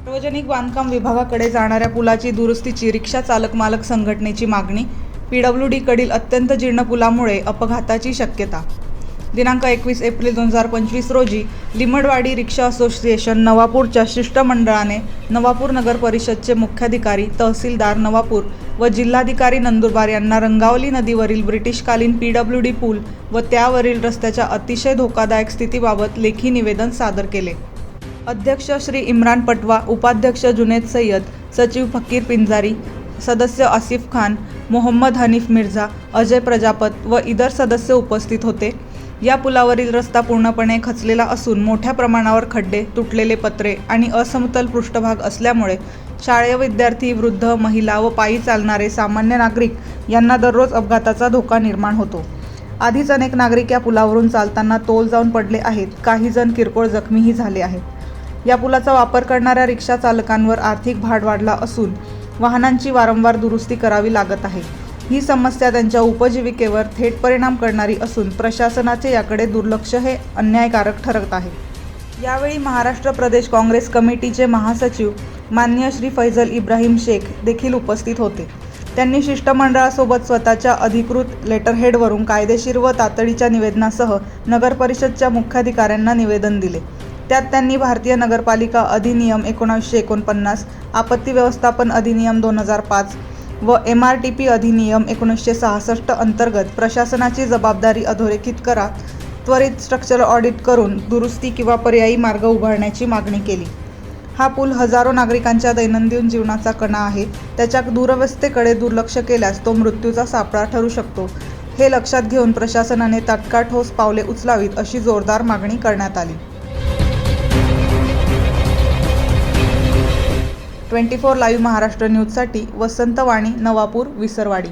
सार्वजनिक बांधकाम विभागाकडे जाणाऱ्या पुलाची दुरुस्तीची रिक्षा चालक मालक संघटनेची मागणी पीडब्ल्यू डीकडील अत्यंत जीर्ण पुलामुळे अपघाताची शक्यता. दिनांक एकवीस एप्रिल दोन हजार पंचवीस रोजी लिमडवाडी रिक्षा असोसिएशन नवापूरच्या शिष्टमंडळाने नवापूर नगर परिषदचे मुख्याधिकारी तहसीलदार नवापूर व जिल्हाधिकारी नंदुरबार यांना रंगावली नदीवरील ब्रिटिशकालीन पीडब्ल्यू डी पूल व त्यावरील रस्त्याच्या अतिशय धोकादायक स्थितीबाबत लेखी निवेदन सादर केले. अध्यक्ष श्री इम्रान पटवा उपाध्यक्ष जुनेद सय्यद सचिव फकीर पिंजारी सदस्य आसिफ खान मोहम्मद हनीफ मिर्झा अजय प्रजापत व इतर सदस्य उपस्थित होते. या पुलावरील रस्ता पूर्णपणे खचलेला असून मोठ्या प्रमाणावर खड्डे तुटलेले पत्रे आणि असमतल पृष्ठभाग असल्यामुळे शाळेय विद्यार्थी वृद्ध महिला व पायी चालणारे सामान्य नागरिक यांना दररोज अपघाताचा धोका निर्माण होतो. आधीच अनेक नागरिक या पुलावरून चालताना तोल जाऊन पडले आहेत. काही जण किरकोळ जखमीही झाले आहेत. या पुलाचा वापर करणाऱ्या रिक्षा चालकांवर आर्थिक भार वाढला असून वाहनांची वारंवार दुरुस्ती करावी लागत आहे. ही समस्या त्यांच्या उपजीविकेवर थेट परिणाम करणारी असून प्रशासनाचे याकडे दुर्लक्ष हे अन्यायकारक ठरत आहे. यावेळी महाराष्ट्र प्रदेश काँग्रेस कमिटीचे महासचिव मान्य श्री फैजल इब्राहिम शेख देखील उपस्थित होते. त्यांनी शिष्टमंडळासोबत स्वतःच्या अधिकृत लेटरहेडवरून कायदेशीर व तातडीच्या निवेदनासह नगरपरिषदच्या मुख्याधिकाऱ्यांना निवेदन दिले. त्यात त्यांनी भारतीय नगरपालिका अधिनियम एकोणावीसशे एकोणपन्नास आपत्ती व्यवस्थापन अधिनियम दोन हजार पाच व एम आर टी पी अधिनियम एकोणीसशे सहासष्ट अंतर्गत प्रशासनाची जबाबदारी अधोरेखित करा त्वरित स्ट्रक्चर ऑडिट करून दुरुस्ती किंवा पर्यायी मार्ग उभारण्याची मागणी केली. हा पूल हजारो नागरिकांच्या दैनंदिन जीवनाचा कणा आहे. त्याच्या दूरवस्थेकडे दुर्लक्ष केल्यास तो मृत्यूचा सापळा ठरू शकतो. हे लक्षात घेऊन प्रशासनाने तात्काळ ठोस पावले उचलावीत अशी जोरदार मागणी करण्यात आली. ट्वेंटी फोर लाईव्ह महाराष्ट्र न्यूजसाठी वसंत वाणी नवापूर विसरवाडी.